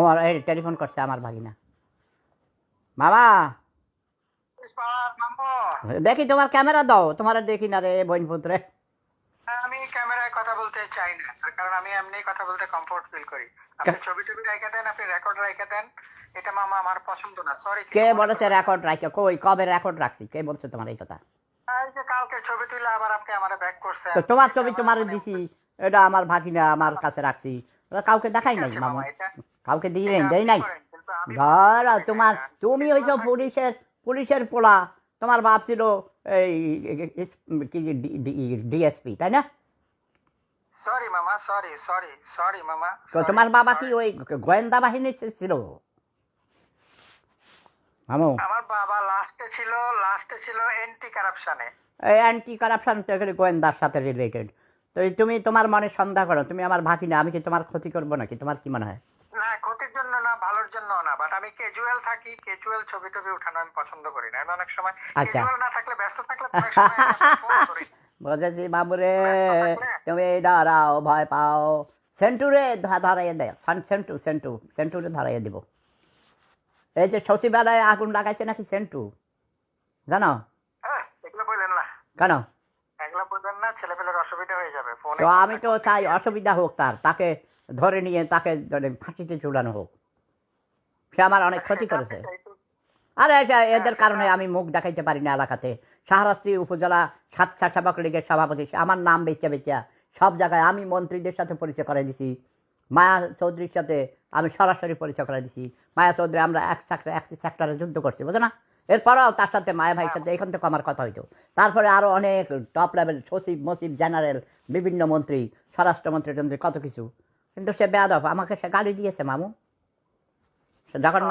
আমার এই টেলিফোন করছে আমার ভাগিনা। বাবা! দেখি তোমার ক্যামেরা দাও তোমার দেখি না রে বোন পুত্রে। আমি ক্যামেরায় কথা বলতে চাই না কারণ আমি এমনি কথা বলতে কমফোর্ট ফিল করি। আপনি ছবি টবি দেন আপনি রেকর্ড রেখে দেন এটা মামা আমার পছন্দ না সরি কে বলেছে রেকর্ড কই কবে রেকর্ড রাখছি? কে বলছে তোমার এই কথা? কালকে ছবি তুলে আবার আপনি আমার ব্যাক করছেন। তো তোমার ছবি তোমার দিছি এটা আমার ভাগিনা আমার কাছে রাখছি। কাউকে দেখাই নাই মামু। কাউকে দিয়ে আপনি নাই? ধর তোমার তুমি হইছো পুলিশের পুলিশের পোলা। তোমার বাপ ছিল এই কি ডিএসপি তাই না? সরি মামা সরি সরি সরি মামা তোমার বাবা কি ওই গোয়েন্দা বাহিনী ছিল? মামু। আমার বাবা লাস্টে ছিল লাস্টে ছিল এন্টি কারাপশনে এই অ্যান্টি কারাপশন তো এখানে গোয়েন্দার সাথে রিলেটেড তো তুমি তোমার মনে সন্দেহ করো তুমি আমার ভাগিনা আমি কি তোমার ক্ষতি করব নাকি? তোমার কি মনে হয়? না ক্ষতির জন্য না ভালোর জন্য না বাট আমি ক্যাজুয়াল থাকি ক্যাজুয়াল ছবি টবি উঠানো আমি পছন্দ করি না। আমি অনেক সময় আচ্ছা। ক্যাজুয়াল না থাকলে ব্যস্ত থাকলে অনেক সময় ফোন করি। বুঝেছি বাবুরে তুমি ভয় পাও। সেন্টুরে ধরাইয়ে দেয় সেন্টু সেন্টু সেন্টুরে ধরাইয়ে দিব। এই যে শশীবেলায় আগুন লাগাইছে নাকি সেন্টু? জানো? কেন? হয়ে তো আমি তো চাই অসুবিধা হোক তার তাকে ধরে নিয়ে তাকে ফাঁসিতে চুলানো হোক। সে আমার অনেক ক্ষতি করেছে। আরে এটা এদের কারণে আমি মুখ দেখাইতে পারি না এলাকাতে। শাহরাস্তি উপজেলা স্বেচ্ছাসেবক লীগের সভাপতি আমার নাম বেচা বেচা সব জায়গায় আমি মন্ত্রীদের সাথে পরিচয় করে দিছি। মায়া চৌধুরীর সাথে আমি সরাসরি পরিচয় করে দিছি। মায়া চৌধুরী আমরা এক সেক্টর এক সেক্টরে যুদ্ধ করছি বুঝো না? এরপরেও তার সাথে মায়া ভাইয়ের সাথে এখান থেকে আমার কথা হইতো। তারপরে আরও অনেক টপ লেভেল সচিব মসিব জেনারেল বিভিন্ন মন্ত্রী স্বরাষ্ট্রমন্ত্রী টন্ত্রী কত কিছু। কিন্তু সে বেয়াদব। আমাকে সে গালি দিয়েছে মামু। সে জঘন্য।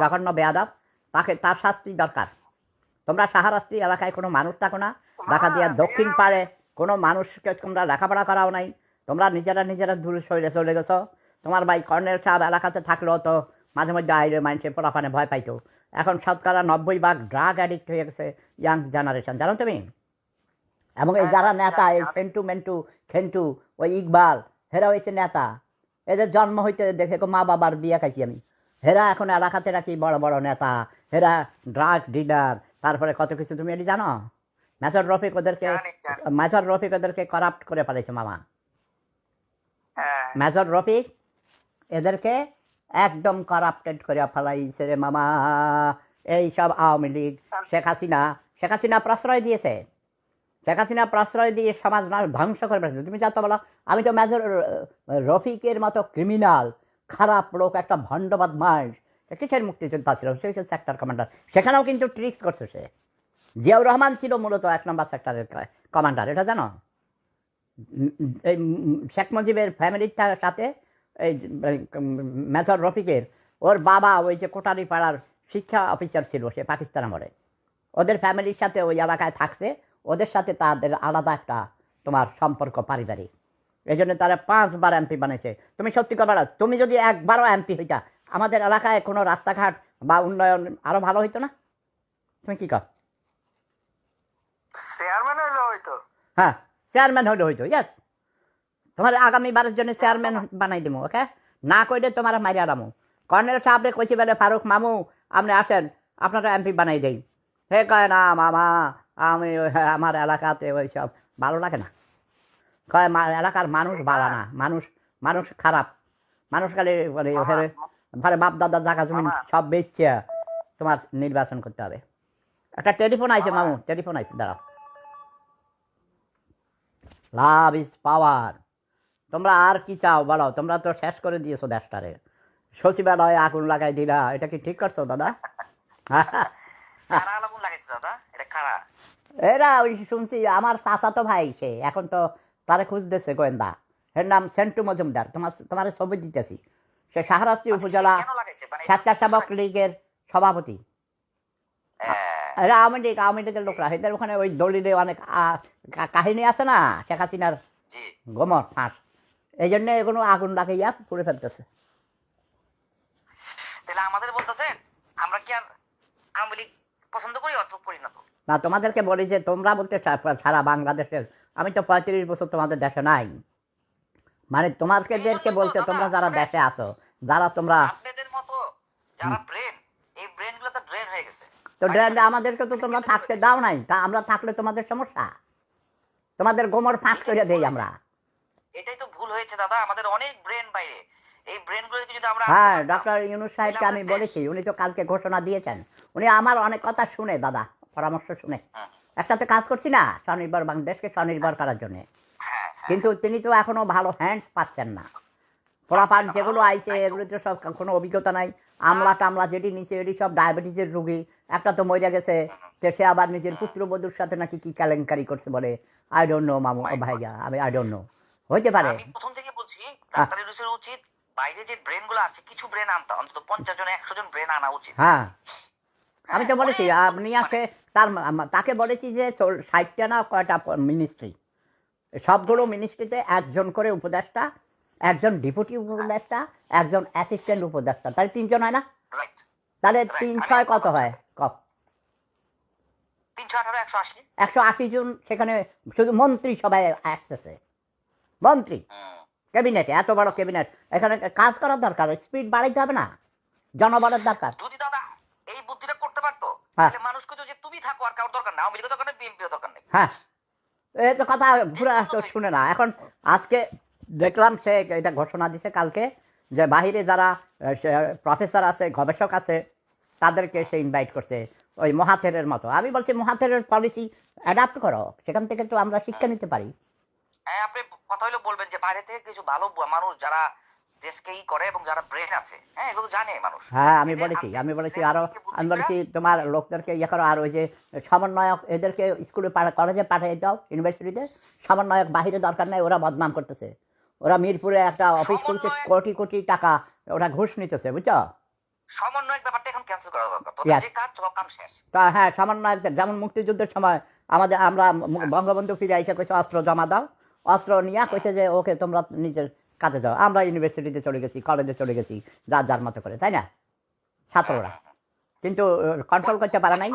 জঘন্য বেয়াদব। তাকে তার শাস্তি দরকার। তোমরা সাহারাস্তি এলাকায় কোনো মানুষ থাকো না। ঢাকা দিয়া দক্ষিণ পাড়ে কোনো মানুষকে তোমরা লেখাপড়া করাও নাই। তোমরা নিজেরা নিজেরা দূরে সরে চলে গেছো। তোমার ভাই কর্নেল সাহেব এলাকাতে থাকলেও তো মাঝে মধ্যে আইরে মানুষে পোলাপানে ভয় পাইতো। এখন শতকরা নব্বই ভাগ ড্রাগ অ্যাডিক্ট হয়ে গেছে ইয়াং জেনারেশন জানো তুমি? এবং এই যারা নেতা এই সেন্টু মেন্টু খেন্টু ওই ইকবাল হেরা হয়েছে নেতা। এদের জন্ম হইতে দেখে গো মা বাবার বিয়ে খাইছি আমি। হেরা এখন এলাকাতে নাকি বড় বড় নেতা। হেরা ড্রাগ ডিলার তারপরে কত কিছু তুমি এটি জানো? মেজর রফিক ওদেরকে। মেজর রফিক ওদেরকে করাপ্ট করে ফেলেছে মামা। হ্যাঁ। মেজর রফিক এদেরকে একদম করাপ্টেড করে ফেলাইছে রে মামা। এই সব আওয়ামী লীগ শেখ হাসিনা শেখ হাসিনা প্রশ্রয় দিয়েছে। শেখ হাসিনা প্রশ্রয় দিয়ে সমাজ ধ্বংস করে ফেলেছে। তুমি যাতে বলো, আমি তো মেজর রফিকের মতো ক্রিমিনাল খারাপ লোক, একটা ভণ্ডবাদ মাস কিসের মুক্তিযোদ্ধা ছিল? সে হচ্ছে সেক্টর কমান্ডার সেখানেও কিন্তু ট্রিক্স করছে সে। জিয়াউর রহমান ছিল মূলত এক নম্বর সেক্টরের কমান্ডার এটা জানো? এই শেখ মুজিবের ফ্যামিলির সাথে এই মেজর রফিকের, ওর বাবা ওই যে কোটারি পাড়ার শিক্ষা অফিসার ছিল সে পাকিস্তান আমলে। ওদের ফ্যামিলির সাথে ওই এলাকায় থাকছে। ওদের সাথে তাদের আলাদা একটা তোমার সম্পর্ক পারিবারিক। এই জন্য তারা পাঁচবার এমপি বানিয়েছে তুমি সত্যি কথা তুমি যদি একবারও এমপি হইতা আমাদের এলাকায় কোনো রাস্তাঘাট বা উন্নয়ন আরও ভালো হইতো না? তুমি কি কর চেয়ারম্যান হইল হ্যাঁ চেয়ারম্যান হইতো ইয়েস তোমার আগামী বারের জন্য চেয়ারম্যান বানাই দিব ওকে না কইলে তোমার মারিয়া দামু কর্নেল সাহেবরে কইছি বলে ফারুক মামু আপনি আসেন আপনারা এমপি বানাই দেই। হে কয় না মামা আমি আমার এলাকাতে ওই সব ভালো লাগে না। কয় এলাকার মানুষ ভালো না। মানুষ মানুষ খারাপ। মানুষ খালি মানে ঘরে বাপ দাদা জায়গা জমি সব বেচছে। তোমার নির্বাচন করতে হবে। একটা টেলিফোন আইছে মামু টেলিফোন আইছে দাঁড়াও। লাভ ইজ পাওয়ার তোমরা আর কি চাও বলো। তোমরা তো শেষ করে দিয়েছ দেশটারে। সচিবালয়ে আগুন লাগাই দিলা। এটা কি ঠিক করছ দাদা? আগুন লাগাইছে দাদা? এরা ওই শুনছি আমার চাচাতো ভাই সে এখন তো তারে খুঁজতেছে গোয়েন্দা। এর নাম সেন্টু মজুমদার তোমার তোমার ছবি দিতেছি। সে উপজেলা কেন লাগাইছে মানে স্বেচ্ছাসেবক লীগের সভাপতি। হ্যাঁ, এরা আওয়ামী লীগ আওয়ামী লীগের লোকরা এদের ওখানে ওই দলিলে অনেক কাহিনী আছে না শেখ হাসিনার গোমর ফাঁস। এই জন্য আগুন লাগাইয়া পুড়ে ফেলতেছে। তাহলে আমাদের বলতেছেন আমরা কি আর আওয়ামী লীগ পছন্দ করি অত করি না তো? না তোমাদেরকে বলি যে তোমরা বলতে সারা বাংলাদেশের আমি তো পঁয়ত্রিশ বছর তোমাদের দেশে নাই। মানে তোমাদেরকে বলতে তোমরা যারা দেশে আসো যারা তোমরা তো ড্রেন আমাদেরকে তো তোমরা থাকতে দাও নাই তা আমরা থাকলে তোমাদের সমস্যা। তোমাদের গোমর ফাঁস করে দেই আমরা। এটাই তো ভুল হয়েছে দাদা আমাদের অনেক ব্রেন বাইরে। এই যদি আমরা হ্যাঁ ডক্টর ইউনুস সাহেবকে আমি বলেছি উনি তো কালকে ঘোষণা দিয়েছেন। উনি আমার অনেক কথা শুনে দাদা। পরামর্শ শুনে। একসাথে কাজ করছি না স্বনির্ভর বাংলাদেশকে স্বনির্ভর করার জন্য। হ্যাঁ কিন্তু তিনি তো এখনও ভালো হ্যান্ডস পাচ্ছেন না। পোলাপান যেগুলো আইছে এগুলো তো। সব কোনো অভিজ্ঞতা নাই। আমলা টামলা যেটি নিচে এটি সব ডায়াবেটিসের রুগী। একটা তো মরে গেছে সে আবার নিজের পুত্রবধূর সাথে নাকি কি কেলেঙ্কারি করছে বলে আই ডোন্ট নো মামু ভাইয়া আমি আই ডোন্ট নো হইতে পারে। প্রথম থেকে বলছি ডাক্তার ইউনুসের উচিত বাইরে যে ব্রেনগুলো আছে কিছু ব্রেন আনতে অন্তত পঞ্চাশ জন একশো জন ব্রেন আনা উচিত। হ্যাঁ। আমি তো বলেছি আপনি আছে তার তাকে বলেছি যে ষাটটা না কয়টা মিনিস্ট্রি সবগুলো মিনিস্ট্রিতে একজন করে উপদেষ্টা একজন ডেপুটি উপদেষ্টা একজন অ্যাসিস্ট্যান্ট উপদেষ্টা। তাহলে তিনজন হয় না? তাহলে তিন ছয় কত হয়? কপ একশো আশি। জন সেখানে শুধু মন্ত্রী সবাই আসতেছে। মন্ত্রী। ক্যাবিনেটে এত বড় ক্যাবিনেট এখানে কাজ করার দরকার স্পিড বাড়াইতে হবে না। জনবলের দরকার। যদি দাদা এই হ্যাঁ। মানুষ কইতো যে তুমি থাকো আর কারোর দরকার না আওয়ামী লীগের দরকার নেই বিএনপির দরকার নেই। হ্যাঁ। এই তো কথা ঘুরে শুনে না। এখন আজকে দেখলাম সে এটা ঘোষণা দিছে কালকে যে বাহিরে যারা প্রফেসর আছে গবেষক আছে তাদেরকে সে ইনভাইট করছে ওই মহাথেরের মতো। আমি বলছি মহাথেরের পলিসি অ্যাডাপ্ট করো। সেখান থেকে তো আমরা শিক্ষা নিতে পারি। হ্যাঁ আপনি কথা হলো বলবেন যে বাইরে থেকে কিছু ভালো মানুষ যারা দেশকে ই করে এবং যারা ব্রেন আছে হ্যাঁ এগুলো জানে মানুষ। হ্যাঁ আমি বলেছি আমি বলেছি আরও আমি বলেছি তোমার লোকদেরকে ইয়ে করো আর ওই যে সমন্বয়ক এদেরকে স্কুলে কলেজে পাঠিয়ে দাও ইউনিভার্সিটিতে সমন্বয়ক বাহিরে দরকার নেই ওরা বদনাম করতেছে। ওরা মিরপুরে একটা অফিস খুলছে কোটি কোটি টাকা ওরা ঘুষ নিতেছে বুঝছ? সমন্বয়ক ব্যাপারটা এখন ক্যান্সেল করা দরকার। যে কাজ সব কাম শেষ। হ্যাঁ সমন্বয়কদের যেমন মুক্তিযুদ্ধের সময় আমাদের আমরা বঙ্গবন্ধু ফিরে এসে কইছে অস্ত্র জমা দাও। অস্ত্র নিয়ে কইছে যে ওকে তোমরা নিজের কাজে যাও আমরা ইউনিভার্সিটিতে চলে গেছি কলেজে চলে গেছি যার যার মতো করে তাই না? ছাত্ররা। কিন্তু কন্ট্রোল করতে পারে নাই।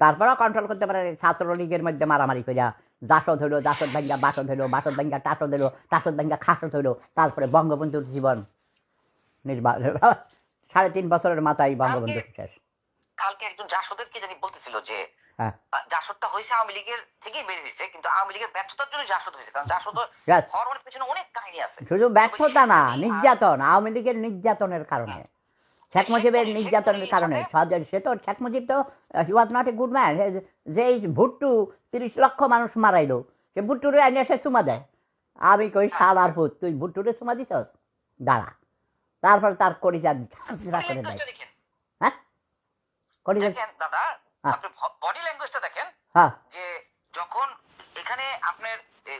তারপরেও কন্ট্রোল করতে পারে। ছাত্রলীগের মধ্যে মারামারি করিয়া জাসদ হইল জাসদ ভাঙ্গা বাসদ হইল বাসদ ভাঙ্গা টাসদ হইল টাসদ ভাঙ্গা খাসদ হইল তারপরে বঙ্গবন্ধুর জীবন নির্বাহ সাড়ে তিন বছরের মাথায় বঙ্গবন্ধু শেষ। কালকে একজন জাসদের কি জানি বলতেছিল যে জাসদটা হয়েছে আওয়ামী লীগের থেকেই বের হয়েছে কিন্তু আওয়ামী লীগের ব্যর্থতার জন্য জাসদ হয়েছে কারণ জাসদ. হওয়ার অনেক পেছনে অনেক কাহিনী আছে। শুধু ব্যর্থতা না নির্যাতন আওয়ামী লীগের নির্যাতনের কারণে। শেখ মুজিবের নির্যাতনের কারণে। সে তো শেখ মুজিব তো he was not a good man যে ভুট্টু তিরিশ লক্ষ মানুষ মারাইলো সে ভুট্টুরে আইনে সে চুমা দেয়। আমি কই শালার ভূত তুই ভুট্টুরে চুমা দিছস? দাঁড়া। তারপর তার করিজা করে দেয়। হ্যাঁ? করিজা দাদা হ্যাঁ। আপনি বডি ল্যাঙ্গুয়েজটা দেখেন হ্যাঁ। যে যখন এখানে আপনার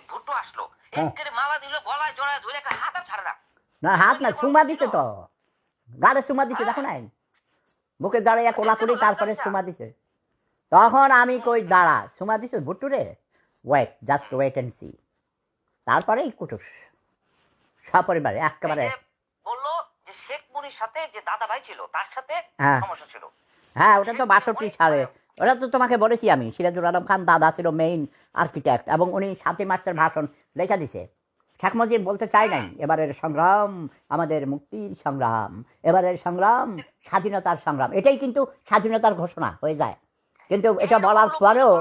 ভুট্টো আসলো হ্যাঁ। মালা দিল গলায় জড়ায় ধরে একটা হাত আর ছাড়ে না। না হাত না চুমা দিছে তো। গাড়ে চুমা দিছে দেখো নাই? বুকে দাঁড়াইয়া কোলাকুলি তারপরে চুমা দিছে। তখন আমি কই দাঁড়া চুমা দিছে ভুট্টুরে wait just wait and see তারপরেই কুটুস। সপরিবারে একেবারে বলল যে শেখ মুনির সাথে যে দাদা ভাই ছিল তার সাথে হ্যাঁ। সমস্যা ছিল। হ্যাঁ ওটা তো বাষট্টি সালে। ওটা তো তোমাকে বলেছি আমি, সিরাজুল আলম খান দাদা ছিল মেইন আর্কিটেক্ট এবং উনি সাতই মার্চের ভাষণ লেখা দিছে। শেখ মুজিব বলতে চাই নাই, এবারের সংগ্রাম, আমাদের মুক্তির সংগ্রাম, এবারের সংগ্রাম, স্বাধীনতার সংগ্রাম। এটাই কিন্তু স্বাধীনতার ঘোষণা হয়ে যায়। কিন্তু এটা বলার পরেও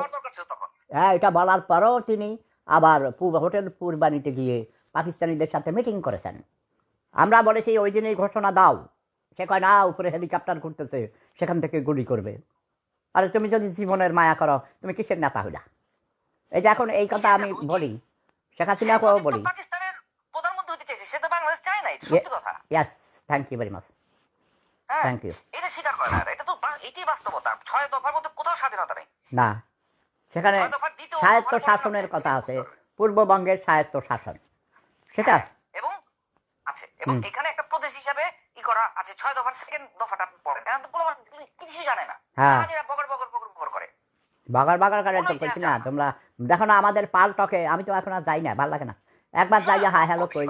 হ্যাঁ এটা বলার পরেও তিনি আবার পূর্ব হোটেল পূর্বানিতে গিয়ে পাকিস্তানিদের সাথে মিটিং করেছেন। আমরা বলেছি, ওই দিনই ঘোষণা দাও। সে কয়, না, উপরে হেলিকপ্টার ঘুরতেছে। সেখান থেকে গুলি করবে। আরে তুমি যদি জীবনের মায়া করো তুমি কিসের নেতা হইলা? এই যে এখন এই কথা আমি বলি শেখ হাসিনাকেও বলি। Yes thank you very much হ্যাঁ থ্যাংক ইউ এটা স্বীকার করে না এটা তো এটাই বাস্তবতা। ছয় দফার মধ্যে কোথাও স্বাধীনতা নেই। না সেখানে স্বায়ত্ত শাসনের কথা আছে পূর্ববঙ্গের স্বায়ত্ত শাসন। সেটা এবং আছে। এবং এখানে একটা প্রদেশ হিসাবে ই করা আছে? ছয় দফার সেকেন্ড দফাটা তো মানুষ কিছু জানে না। হ্যাঁ। বগর বগর বগর বগর করে। বাগার বাগার করে তো কইছি না তোমরা দেখো না আমাদের পাল টকে আমি তো এখন আর যাই না ভালো লাগে না। একবার যাইয়া হাই হ্যালো কই।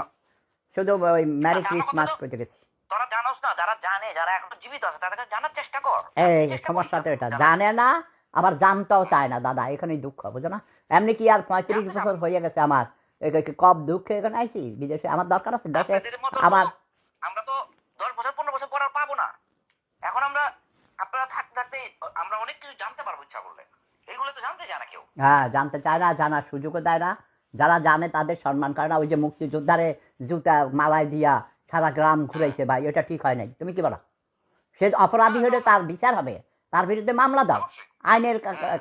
শুধু ওই ম্যারি ক্রিসমাস কইতে গেছি। তোরা জানোস না যারা জানে যারা এখন জীবিত আছে তাদের কাছে জানার চেষ্টা কর। এই সমস্যা তো এটা। জানে না আবার জানতেও চায় না দাদা এখানেই দুঃখ বুঝো না? এমনি কি আর পঁয়ত্রিশ বছর হয়ে গেছে আমার। কব দুঃখে এখানে আইছি বিদেশে আমার দরকার আছে দেশে আমার আমরা পাবো না। এখন আমরা আপনারা থাকতে থাকতে আমরা অনেক কিছু জানতে পারব ইচ্ছা করলে। এইগুলো তো জানতে চায় না কেউ। হ্যাঁ জানতে চায় না জানার সুযোগও দেয় না। যারা জানে তাদের সম্মান করে না। ওই যে মুক্তিযোদ্ধারে জুতা মালায় দিয়া সারা গ্রাম ঘুরাইছে ভাই এটা ঠিক হয় নাই। তুমি কি বলো? সে অপরাধী হলে তার বিচার হবে। তার বিরুদ্ধে মামলা দাও। আইনের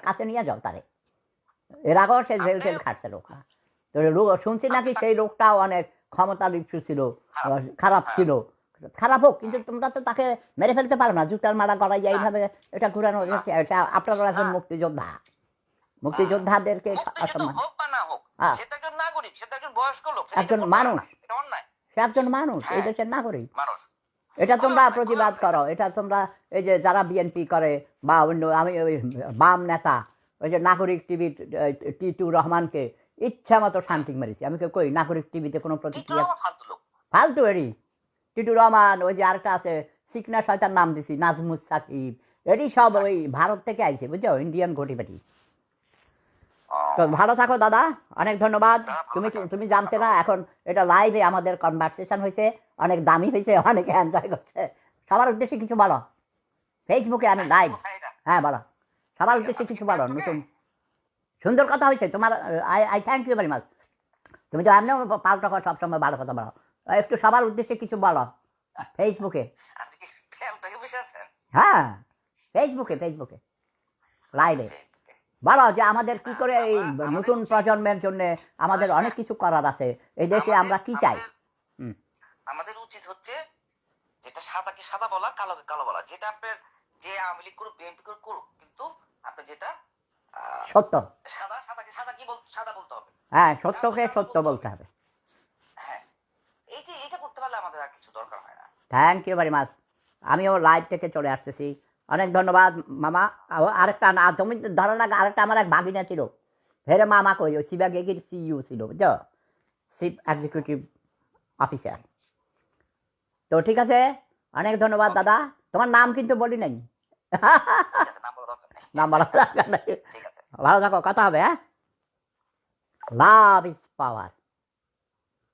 কাছে নিয়ে যাও তারে। এর আগেও সে জেল টেল খাটছে লোক। তো শুনছি নাকি সেই লোকটাও অনেক ক্ষমতা লিপ্সু ছিল খারাপ। খারাপ ছিল। খারাপ হোক কিন্তু তোমরা তো তাকে মেরে ফেলতে পারো না জুতার মারা করাই যায় এইভাবে এটা ঘুরানো এটা আপনারা একজন মুক্তিযোদ্ধা। মুক্তিযোদ্ধাদেরকে অসম্মান। হোক বা না হোক হ্যাঁ। একজন নাগরিক সেটা একজন বয়স্ক লোক একজন মানুষ। সে একজন মানুষ এই হ্যাঁ। দেশের নাগরিক। মানুষ। এটা তোমরা প্রতিবাদ করো এটা তোমরা এই যে যারা বিএনপি করে বা অন্য আমি ওই বাম নেতা ওই যে নাগরিক টিভি টিটু রহমানকে ইচ্ছা মতো শান্তি মেরেছি। আমি কেউ কই নাগরিক টিভিতে কোনো প্রতিক্রিয়া ফালতু লোক। ফালতু এরি টিটু রহমান ওই যে আরেকটা আছে সিকনা শয়তার নাম দিছি নাজমুস সাকিব। এটি সব ওই ভারত থেকে আইছে বুঝছ? ইন্ডিয়ান ঘটিবাটি তো ভালো থাকো দাদা অনেক ধন্যবাদ। তুমি তুমি জানতে না এখন এটা লাইভে আমাদের কনভারসেশন হয়েছে অনেক দামি হয়েছে অনেকে এনজয় করছে। সবার উদ্দেশ্যে কিছু বলো। ফেসবুকে আমি লাইভ হ্যাঁ বলো। সবার উদ্দেশ্যে কিছু বলো নতুন। সুন্দর কথা হয়েছে তোমার I I thank you very much তুমি তো এমনিও পাল্টা সবসময় ভালো কথা বলো। একটু সবার উদ্দেশ্যে কিছু বলো। ফেসবুকে হ্যাঁ ফেসবুকে ফেসবুকে লাইভে বলো যে আমাদের কি করে এই নতুন প্রজন্মের জন্য আমাদের অনেক কিছু করার আছে এই দেশে আমরা কি চাই? আমাদের- উচিত হচ্ছে যেটা সাদাকে সাদা বলা কালোকে কালো বলা। যেটা আপনার যে আওয়ামী লীগ করুক বিএনপি করুক করুক কিন্তু আপনি যেটা সত্য। সাদা সাদাকে সাদা কি বল সাদা বলতে হবে? হ্যাঁ সত্যকে সত্য বলতে হবে। এইটা এটা করতে পারলে আমাদের আর কিছু দরকার হয় না। থ্যাংক ইউ ভেরি মাচ আমিও লাইভ থেকে চলে আসতেছি। অনেক ধন্যবাদ মামা। আরেকটা না তুমি ধরো না আরেকটা আমার এক ভাগিনা ছিল। ফেরে মামা কই ওই সিবাগে সিইউ ছিল বুঝছ? চিফ এক্সিকিউটিভ অফিসার তো ঠিক আছে অনেক ধন্যবাদ দাদা। তোমার নাম কিন্তু বলি নাই। নাম বলা দরকার নেই। নাম বলা দরকার নাই। ভালো থাকো কথা হবে হ্যাঁ? Love is power